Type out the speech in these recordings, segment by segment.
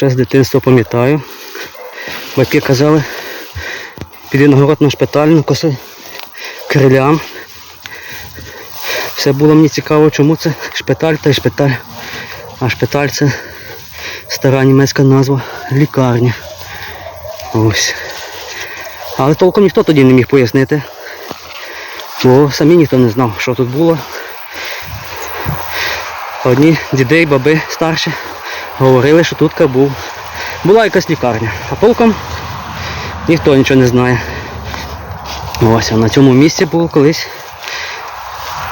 Ще з дитинства пам'ятаю. Батьки казали, піди на город на шпиталь, на коси крилям. Все було мені цікаво, чому це шпиталь та й шпиталь. А шпиталь це стара німецька назва лікарня. Ось. Але толком ніхто тоді не міг пояснити. Бо самі ніхто не знав, що тут було. Одні діди і баби старші говорили, що тут був. Була якась лікарня. А толком ніхто нічого не знає. Ось, а на цьому місці був колись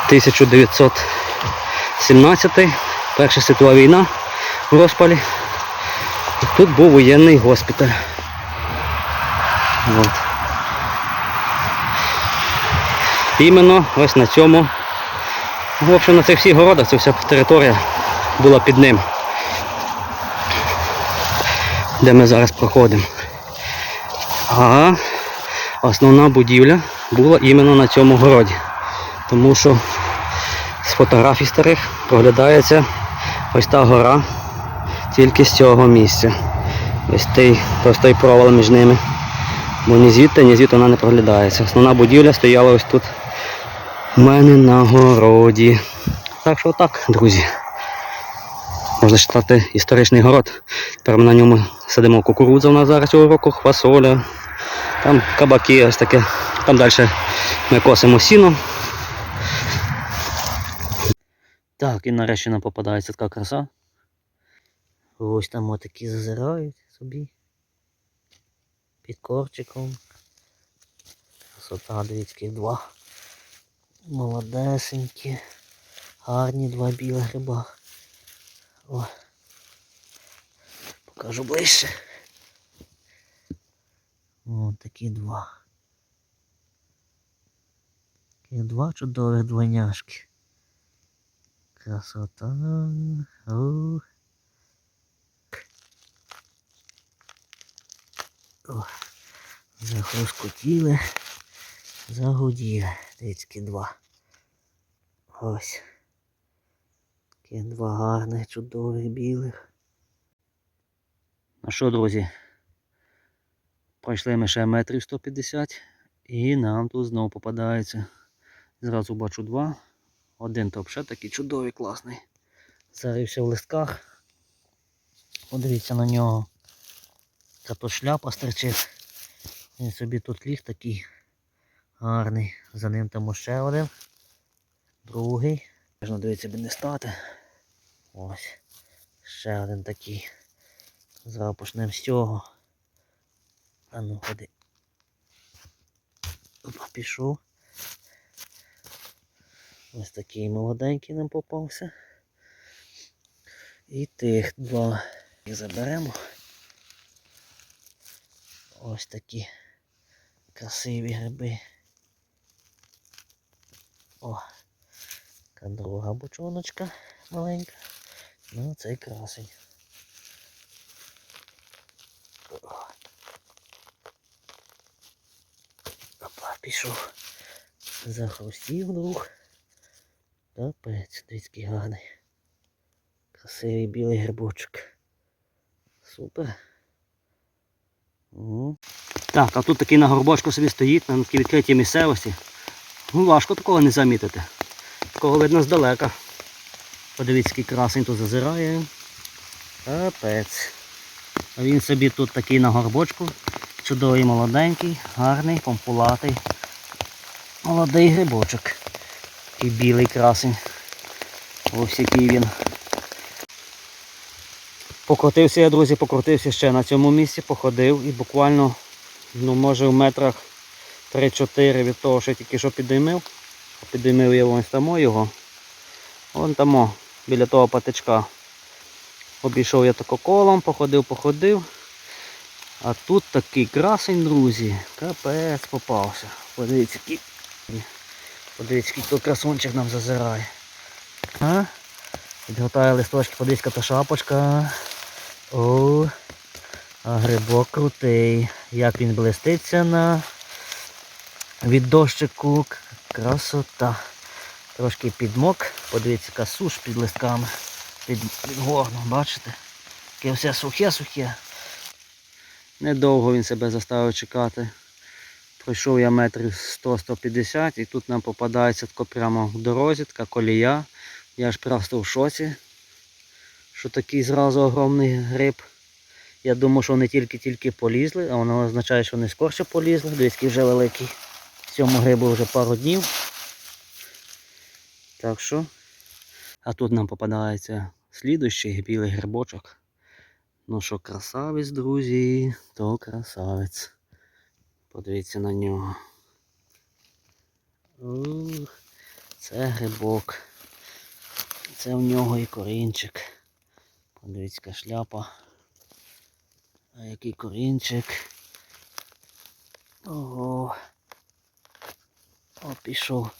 1917 Перша світова війна в розпалі. Тут був воєнний госпіталь. От. Іменно ось на цьому. В общем, на цих всіх городах ця вся територія була під ним. Де ми зараз проходимо. А основна будівля була іменно на цьому городі. Тому що з фотографій старих проглядається ось та гора тільки з цього місця. Ось той простий провал між ними. Бо ні звідти, ні звідти вона не проглядається. Основна будівля стояла ось тут у мене на городі. Так що так, друзі. Можна читати історичний город. Тепер ми на ньому садимо кукурудзу у нас зараз цього року, фасоля, там кабаки, ось таке. Там далі ми косимо сіно. Так, і нарешті нам попадається така краса. Ось там отакі зазирають собі. Під корчиком. Красота, дивіться, два. Молодесенькі. Гарні два білих гриба. О. Покажу ближче. О, такі два. Такі два чудових двойняшки. Красота. О. О. Захрускотіли. Загуділи. Які два. Ось. Такі два гарних, чудових білих. Ну що, друзі? Пройшли ми ще метрів 150 і нам тут знову попадається. Зразу бачу два. Один то взагалі такий чудовий, класний. Зарився в листках. Подивіться на нього. Та то шляпа стерчить. Він собі тут ліг такий гарний. За ним там ще один. Другий. Можна дивитися, би не стати. Ось. Ще один такий. Зараз почнемо з цього. А ну ходи. Опа, пішов. Ось такий молоденький нам попався. І тих два. Їх заберемо. Ось такі красиві гриби. О, така друга бочоночка маленька. Ну, цей красень. Опа, пішов. Захрустів друг. Капець, дивіться, гарний. Красивий білий грибочок. Супер. О. Так, а тут такий на горбочку собі стоїть, на такій відкритій місцевості. Ну, важко такого не замітити. Такого видно здалека. Подивіться, який красень тут зазирає. Капець. Він собі тут такий на горбочку. Чудовий молоденький, гарний, помпулатий. Молодий грибочок. Такий білий красень. Ось який він. Покрутився я, друзі, покрутився ще на цьому місці, походив і буквально, ну може в метрах 3-4 від того, що я тільки що підіймив. Підіймив я ось там його. Вон там, біля того патичка. Обійшов я тако колом, походив, походив. А тут такий красень, друзі. Капець попався. Подивіться, який. Подивіться, який то красунчик нам зазирає. А? Підготаю листочки, подивіться, та шапочка. О, а грибок крутий. Як він блиститься на від дощику. Красота. Трошки підмок. Подивіться, яка суш під листками. Під, під горном, бачите? Таке все сухе-сухе. Недовго він себе заставив чекати. Пройшов я метрів 100-150 і тут нам попадається тако прямо в дорозі, така колія. Я ж просто в шоці, що такий зразу огромний гриб. Я думав, що вони тільки-тільки полізли, а воно означає, що вони скорше полізли. Дивіться, вже великий. Цьому грибу вже пару днів. Так що. А тут нам попадається слідущий білий грибочок. Ну що, красавець, друзі, то красавець. Подивіться на нього. Ух, це грибок. Це в нього і корінчик. Подивіться, шляпа. А який корінчик. Ого. О, пішов.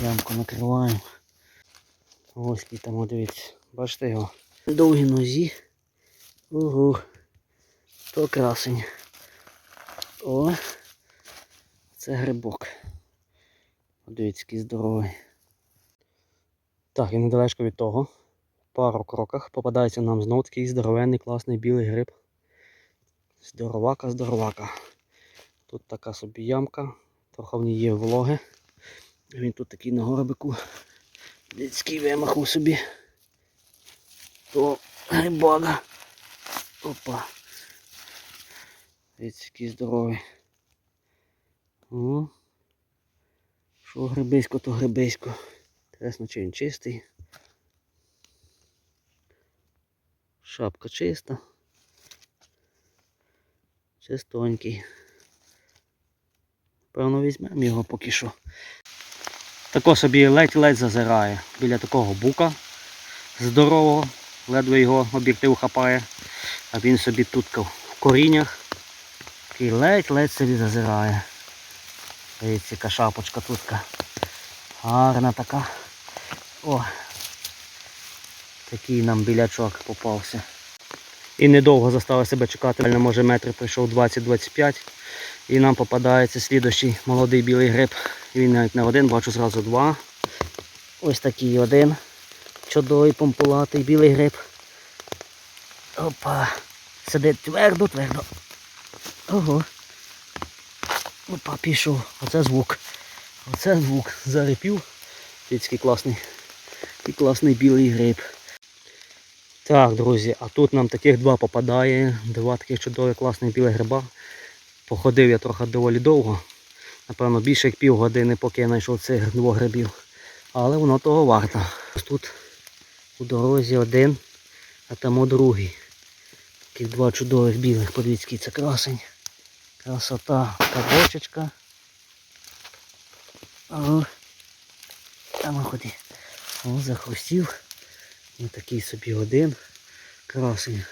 Ямку накриваємо. Ось який там, дивіться. Бачите його? Довгі нозі. Ого. То красень. О. Це грибок. Подивіться, який здоровий. Так, і недалечко від того. В пару кроках попадається нам знов такий здоровенний, класний білий гриб. Здоровака, здоровака. Тут така собі ямка, трохи в ній є вологи. Він тут такий на горбику. Людський вимахав собі. То грибага. Опа. Дивіться, здоровий. О. Що грибисько, то грибисько. Інтересно, чи він чистий. Шапка чиста. Чистонький. Певно, візьмемо його поки що. Тако собі ледь-ледь зазирає біля такого бука здорового, ледве його об'єктив хапає, а він собі тут в коріннях і ледь-ледь собі зазирає. Дивіться, шапочка тут. Гарна така. О! Такий нам білячок попався. І недовго заставив себе чекати, може метр пройшов 20-25. І нам попадається слідущий молодий білий гриб. Він навіть не один, бачу зразу два. Ось такий один. Чудовий помпулатий білий гриб. Опа. Сидить твердо, твердо. Ого. Опа, пішов. Оце звук. Оце звук. Зарипів. Такий класний. І класний білий гриб. Так, друзі, а тут нам таких два попадає. Два таких чудових класних білих гриба. Походив я трохи доволі довго. Напевно, більше як півгодини, поки я знайшов цих двох грибів. Але воно того варто. Тут у дорозі один, а там другий. Таких два чудових білих, подивіться, це красень. Красота, кабочечка. Там ходи. О, захрустів. Ось такий собі один красень.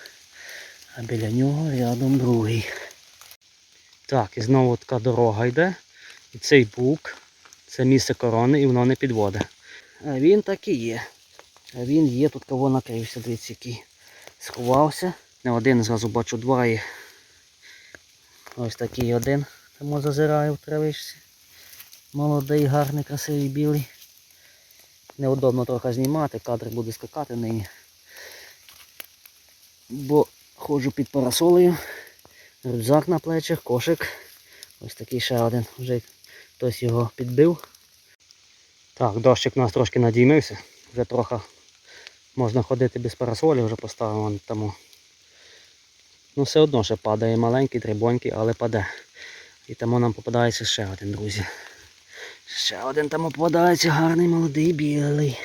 А біля нього рядом другий. Так, і знову така дорога йде. І цей бук, це місце корони і воно не підводить. А він так і є. А він є, тут кого накрився, дивіться, який сховався. Не один, зразу бачу два є. Ось такий один. Тому зазираю в травичці. Молодий, гарний, красивий білий. Неудобно трохи знімати, кадр буде скакати нині. Бо ходжу під парасолею. Рюкзак на плечах, кошик. Ось такий ще один. Вже хтось його підбив. Так, дощик у нас трошки надіймився. Вже трохи можна ходити без парасолі, вже поставив тому. Ну все одно ще падає маленький, дрібонький, але паде. І тому нам попадається ще один, друзі. Ще один там попадається гарний молодий білий.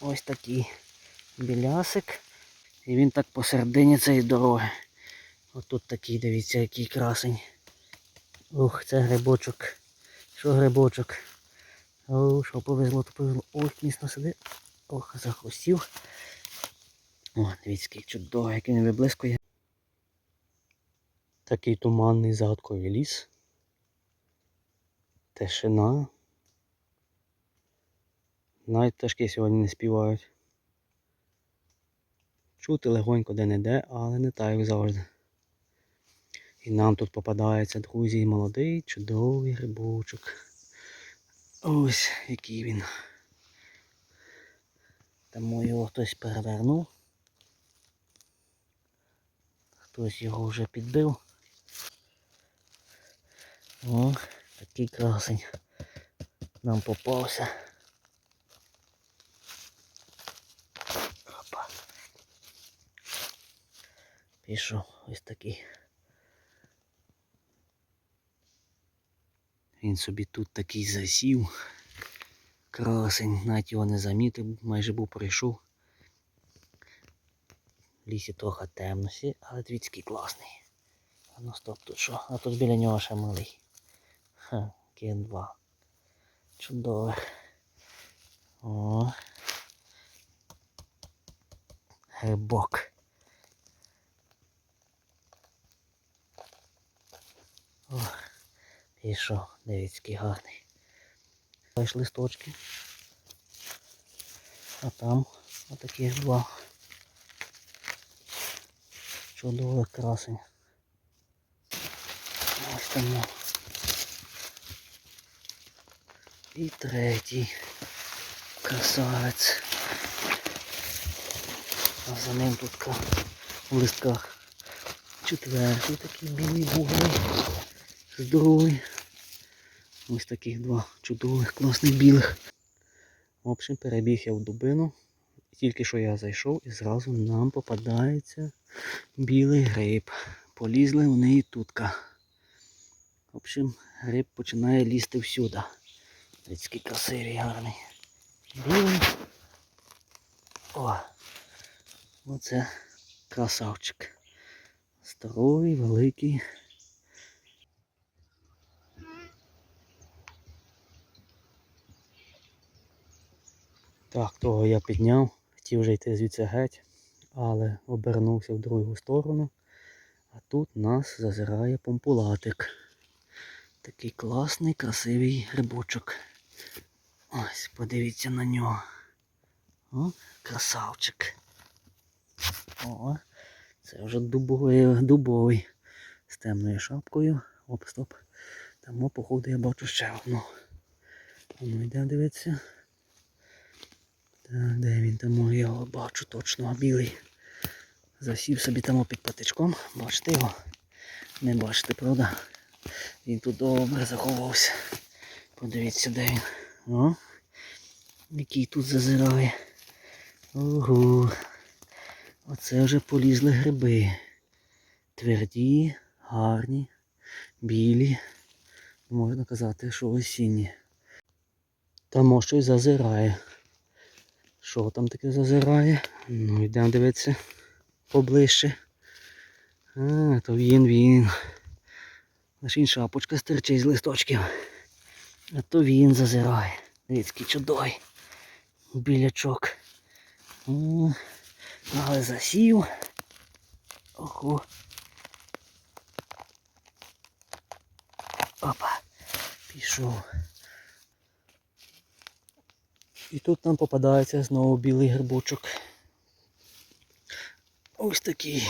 Ось такий білясик. І він так посередині цієї дороги. Отут такий, дивіться, який красень. Ух, це грибочок. Що грибочок? О, що повезло, то повезло. Ох, міцно сидить. Ох, захрустів. О, дивіться, який чудовий, який він виблискує. Такий туманний загадковий ліс. Тишина. Навіть пташки сьогодні не співають. Чути легонько де-не-де, але не так, як завжди. І нам тут попадається, друзі, молодий, чудовий грибочок. Ось який він. Тому його хтось перевернув. Хтось його вже підбив. О, такий красень нам попався. Опа. Пішов ось такий. Він собі тут такий засів. Красень, навіть його не замітив, майже був прийшов. Лісі трохи темно, але твіцький класний. А ну стоп, тут що? А тут біля нього ще малий. Ха, кен 2. Чудово. О. Грибок. О, пішов, дивіться, гарний. Бачиш листочки. А там отаких два. Чудових красень. Ось там. І третій красавець. А за ним тут в листках четвертий такий білий бугрий. Здоровий. Ось таких два чудових, класних білих. В общем, перебіг я в дубину. Тільки що я зайшов і зразу нам попадається білий гриб. Полізли вони і тутка. В общем, гриб починає лізти всюди. Ось красивий, гарний. Білий. О! Оце красавчик. Здоровий, великий. Так, того я підняв, хотів вже йти звідси геть, але обернувся в другу сторону. А тут нас зазирає помпулатик. Такий класний, красивий грибочок. Ось, подивіться на нього. О, красавчик. О, це вже дубовий, дубовий з темною шапкою. Оп, стоп. Там, походу, я бачу ще одну. Ну йде дивитися. Де він там? Я його бачу точно, білий. Засів собі там під патичком. Бачите його? Не бачите, правда? Він тут добре заховався. Подивіться, де він. О, який тут зазирає. Ого. Оце вже полізли гриби. Тверді, гарні, білі. Можна казати, що осінні. Там о, щось зазирає. Що там таке зазирає? Ну, йдемо дивитися поближче. А, то він, він. Лише він шапочка стерчить з листочків. А то він зазирає. Дивіться, який чудовий. Білячок. О, але засів. Ого. Опа. Пішов. І тут нам попадається знову білий грибочок. Ось такий.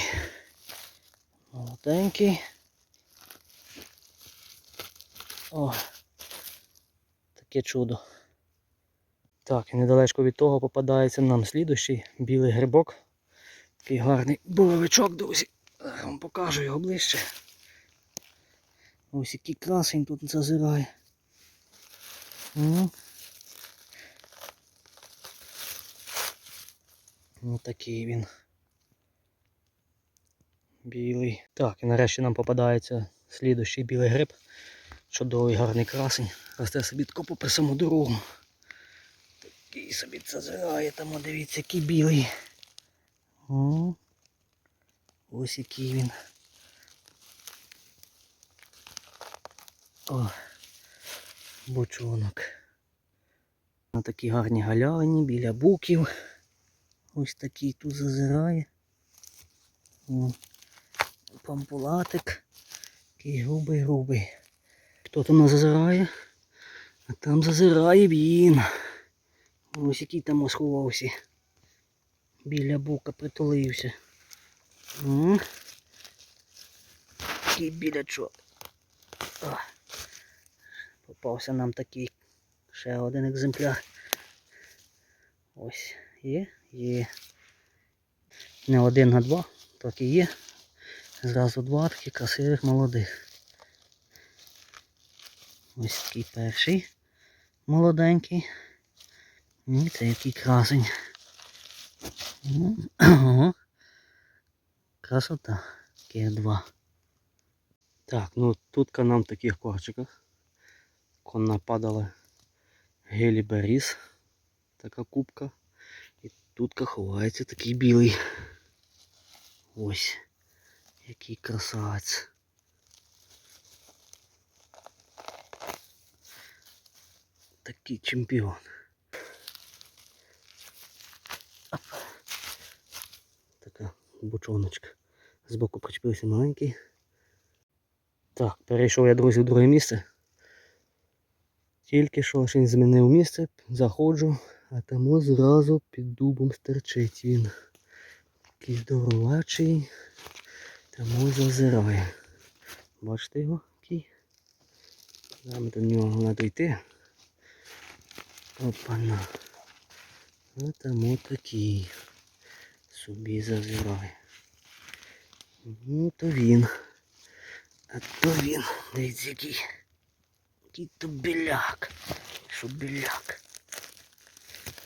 Молоденький. О, таке чудо. Так, і недалечко від того попадається нам слідущий білий грибок. Такий гарний боровичок, друзі. Зараз вам покажу його ближче. Ось який красень тут зазирає. Ось такий він. Білий. Так, і нарешті нам попадається слідущий білий гриб. Чудовий гарний красень. Росте собі тако попри саму дорогу. Такий собі це зазирає там, дивіться, який білий. Ось який він. О, бочонок. На такій гарній галявині біля буків. Ось такий тут зазирає. О, пампулатик. Такий грубий грубий. Хто там зазирає? А там зазирає він. Ось який там сховався. Біля бука притулився. О, Такий білячок. О, попався нам такий ще один екземпляр. Ось є, є. Не один, а два, так і є. Зразу два такі красивих молодих. Ось такий перший молоденький. І це який красень. Красота. Таких два. Так, ну тут нам таких корчиках. Конна падала геліберіс. Така кубка. Тут ховається такий білий. Ось. Який красавець. Такий чемпіон. Така бочоночка. Збоку причепився маленький. Так, перейшов я, друзі, в друге місце. Тільки що змінив місце, заходжу, а тому зразу під дубом стерчить він. Такий здоровачий, тому зазирає. Бачите його? Нам до нього треба йти. Опана. А тому такий собі зазирає. Ну то він. А то він. Дивіться який. Який то біляк. Що біляк.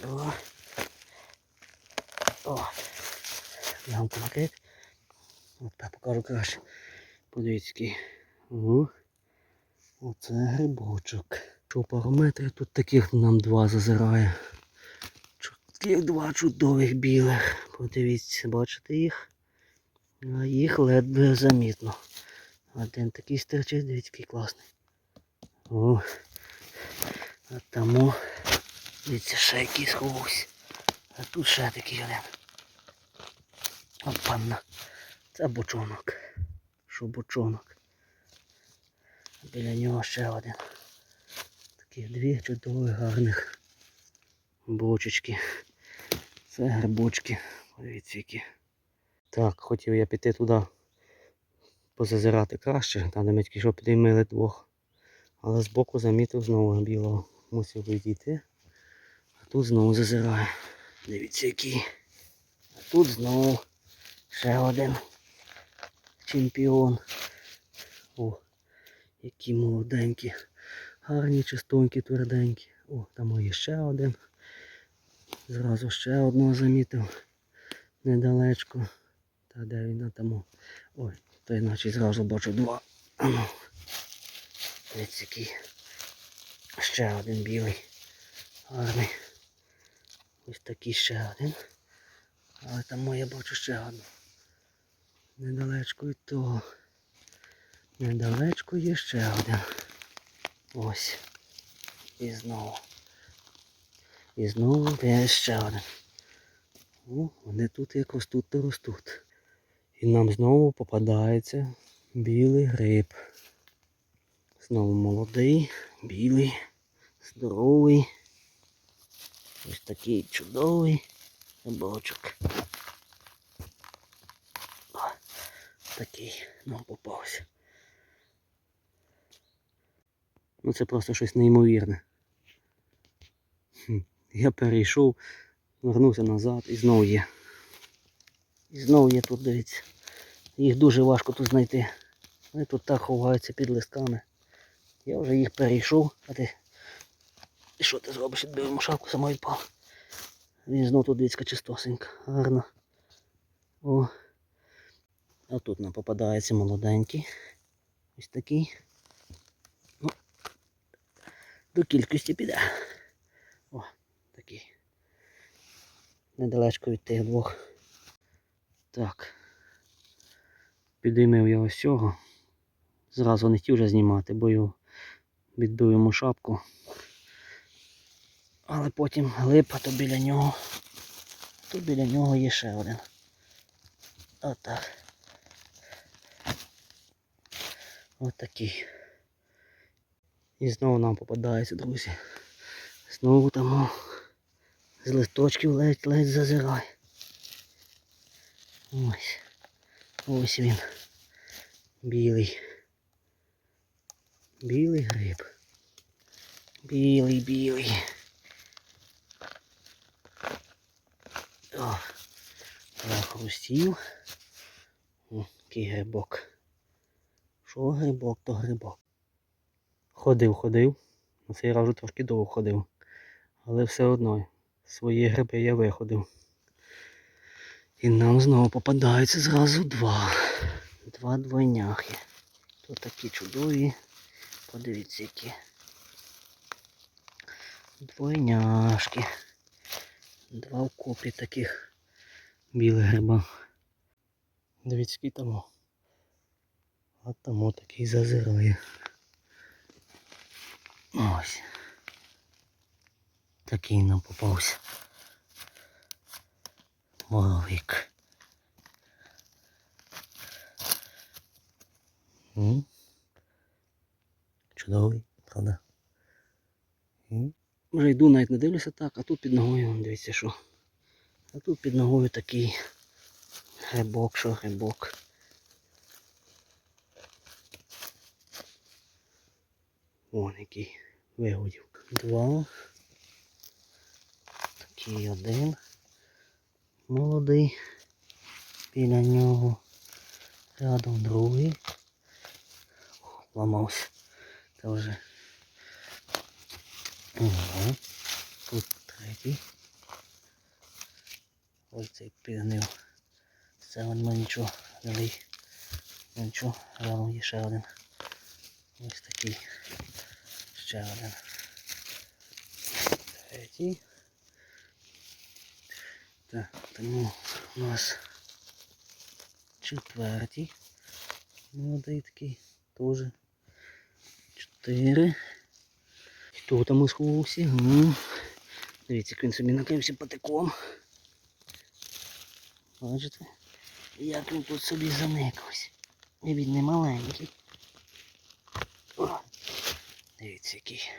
О. О. Ямку накрити. От я покажу краще. Подивіться. Оце грибочок. Що пару тут таких нам два зазирає. Таких два чудових білих. Подивіться, бачите їх? А їх ледве замітно. Один такий стерчить, дивіться, який класний. О, а тому, дивіться, ще який сховався. А тут ще такий один. Опанна. Це бочонок. Що бочонок. Біля нього ще один. Таких дві чудових гарних бочечки. Це грибочки. Подивіться які. Так, хотів я піти туди позазирати краще, там де ми тільки що підіймили двох. Але збоку замітив знову білого. Мусив відійти. Тут знову зазирає. Дивіться який. А тут знову ще один чемпіон. О, які молоденькі. Гарні, чистонькі, тверденькі. О, там є ще один. Зразу ще одного замітив. Недалечко. Та де він на тому? Ой, то іначе зразу бачу два. Ану. Ось який. Ще один білий. Гарний. Ось такий ще один. Але там я бачу ще одну. Недалечко від того. Недалечко є ще один. Ось. І знову. І знову є ще один. О, вони тут якось тут то ростуть. І нам знову попадається білий гриб. Знову молодий, білий, здоровий. Ось такий чудовий грибочок. Такий нам попався. Ну це просто щось неймовірне. Я перейшов, вернувся назад і знову є. І знову є тут, дивіться. Їх дуже важко тут знайти. Вони тут так ховаються під листками. Я вже їх перейшов, а ти. І що ти зробиш? Відбив шапку, сама відпав. Він знов тут дивіться чистосенька, гарно. О. А тут нам попадається молоденький. Ось такий. Ну, до кількості піде. О, такий. Недалечко від тих двох. Так. Підіймив я ось цього. Зразу не хотів вже знімати, бо відбив йому шапку. Але потім глипа, то біля нього. То біля нього є ще один. Отак. Отакий. І знову нам попадається, друзі. Знову там з листочків ледь-ледь зазирає. Ось. Ось він. Білий. Білий гриб. Білий, білий. О, хрустів. О, Такий грибок. Що грибок, то грибок. Ходив, ходив. На цей раз вже трошки довго ходив. Але все одно свої гриби я виходив. І нам знову попадаються зразу два. Два двойняхи. Тут такі чудові. Подивіться які. Двойняшки. Два вкупі таких білих гриба. Дивіться, який там. А там такий зазирає. Ось. Такий нам попався. Моровик. Чудовий, правда? М? Вже йду, навіть не дивлюся так, а тут під ногою, дивіться що. А тут під ногою такий грибок, що грибок. Вон який вигодів. Два. Такий один. Молодий. Біля нього. Рядом другий. Ламався. Це вже. Ага. Тут третій. Ось цей підгнив. Це ми нічого новий. Нічого, рядом є ще один. Ось такий. Ще один. Третій. Так, тому у нас четвертий. Молодий такий теж. Чотири. Хто там сховався? Ну. Дивіться, як він собі накрився патиком. Бачите? Як він тут собі заникався. І він не маленький. О, дивіться який.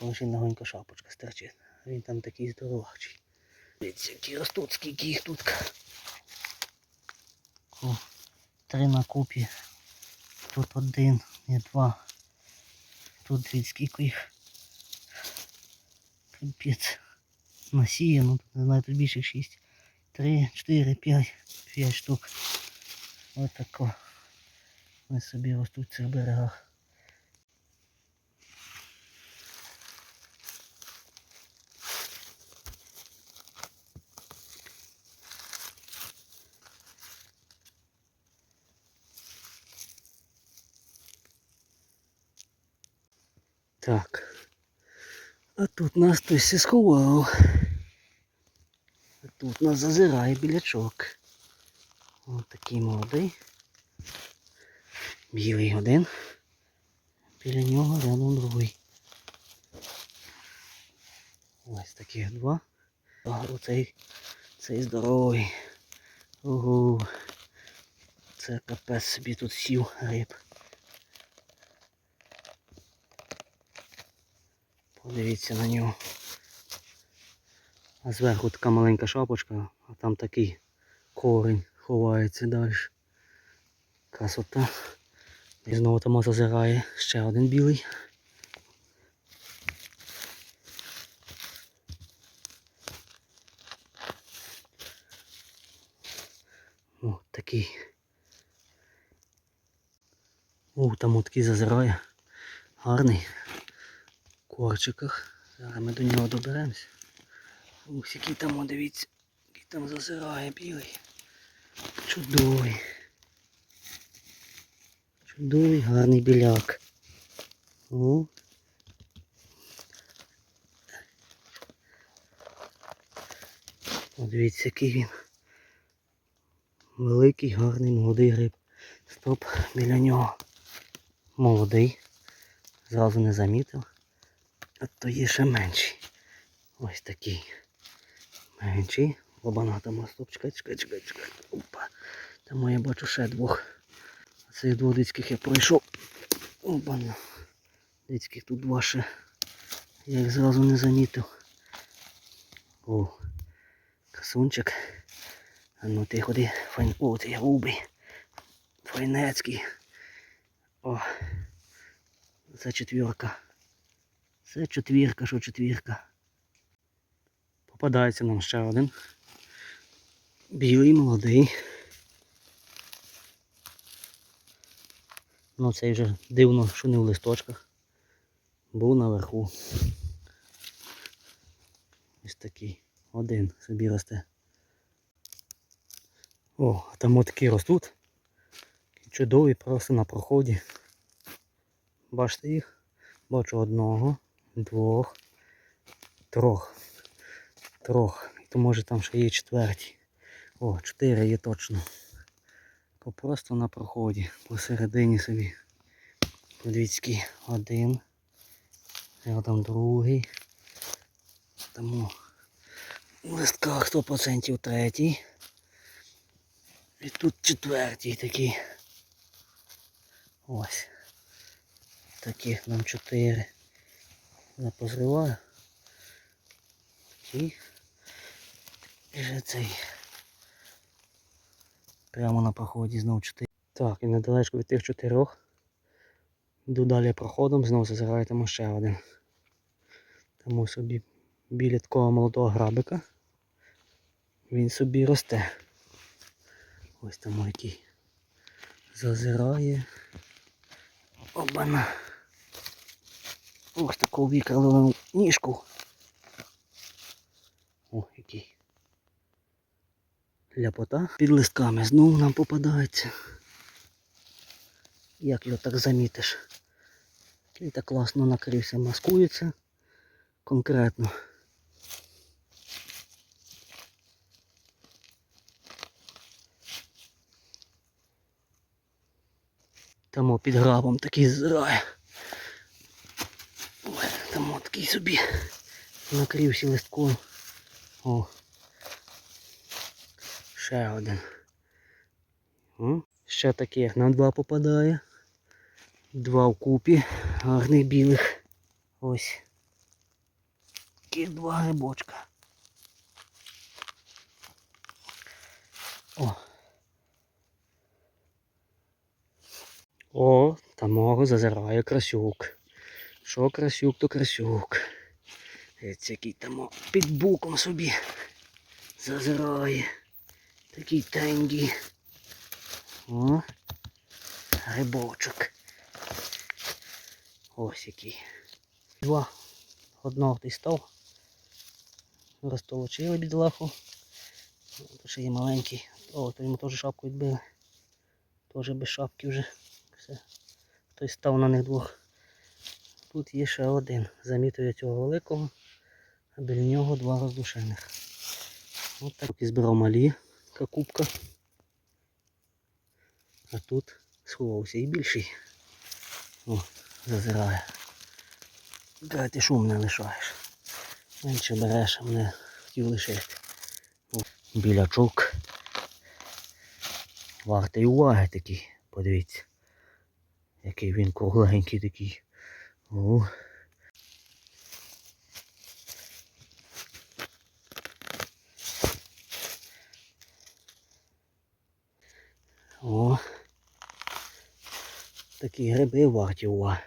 Ось він легонько шапочка стерчить. Він там такий здоровачий. Дивіться, які ростуть, скільки їх тут. О, три на купі. Тут один, не два. Тут скільки їх. Капець. Насіяно, тут не знаю, тут більше шість. Три, чотири, п'ять, п'ять штук. Ось тако. Вони собі ростуть в цих берегах. Так. А тут нас хтось і сховав. А тут нас зазирає білячок. Ось такий молодий. Білий один. Біля нього рядом другий. Ось таких два. Оцей цей здоровий. Ого. Це капець собі тут сів риб. Подивіться на нього. А зверху така маленька шапочка, а там такий корінь ховається далі. Красота. І знову там зазирає ще один білий. О, такий. О, там от такий зазирає. Гарний корчиках. Зараз ми до нього доберемося. Ось який там, о, дивіться, який там зазирає білий. Чудовий. Чудовий гарний біляк. О. О, дивіться, який він. Великий, гарний молодий гриб. Стоп, біля нього. Молодий. Зразу не замітив. То є ще менший. Ось такий. Менший. Обана там стоп, чекай, чекай, чекай. Опа. Там я бачу ще двох. Цих двох дицьких я пройшов. Обана. Дицьких тут два ще. Я їх зразу не замітив. О, красунчик. А ну ти ходи, файн. О, ти грубий. Файнецький. О, це четвірка. Це четвірка, що четвірка. Попадається нам ще один. Білий молодий. Ну цей вже дивно, що не в листочках. Був наверху. Ось такий. Один собі росте. О, а там отакі ростуть. Чудові просто на проході. Бачите їх? Бачу одного двох, трьох. Трьох. То може там ще є четвертій. О, чотири є точно. То просто на проході. Посередині собі. Подивіться, який один. Там другий. Тому в листках 100% третій. І тут четвертій такий. Ось. Таких нам чотири. Я позриваю. І вже цей. Прямо на проході знов чотири. Так, і недалечко від тих чотирьох. Йду далі проходом, знову зазираю там ще один. Тому собі біля такого молодого грабика. Він собі росте. Ось там який зазирає. Обана. Ось таку викрали ніжку. О, який. Ляпота. Під листками знову нам попадається. Як його так замітиш? Він так класно накрився, маскується конкретно. Там під грабом такий зрає. Ой, там от такий собі накрився листком. О. Ще один. О, ще таких на два попадає. Два вкупі. Гарних білих. Ось. Такі два грибочка. О. О, там мого зазирає красюк. Що красюк, то красюк. Ось який там під буком собі зазирає. Такий тенгі. О, грибочок. Ось який. Два. Одного ти став. Розтолочили бідолаху. Тут ще є маленький. О, то йому теж шапку відбили. Теж без шапки вже. Все. Той став на них двох. Тут є ще один. Замітив я цього великого, а біля нього два роздушених. Ось так і збирав малі кубка. А тут сховався і більший. О, зазирає. Де ти шум не лишаєш. Менше береш, а мене хотів лишити. О, Білячок. Вартий уваги такий, подивіться. Який він кругленький такий. О. О. Такі гриби варті уваги.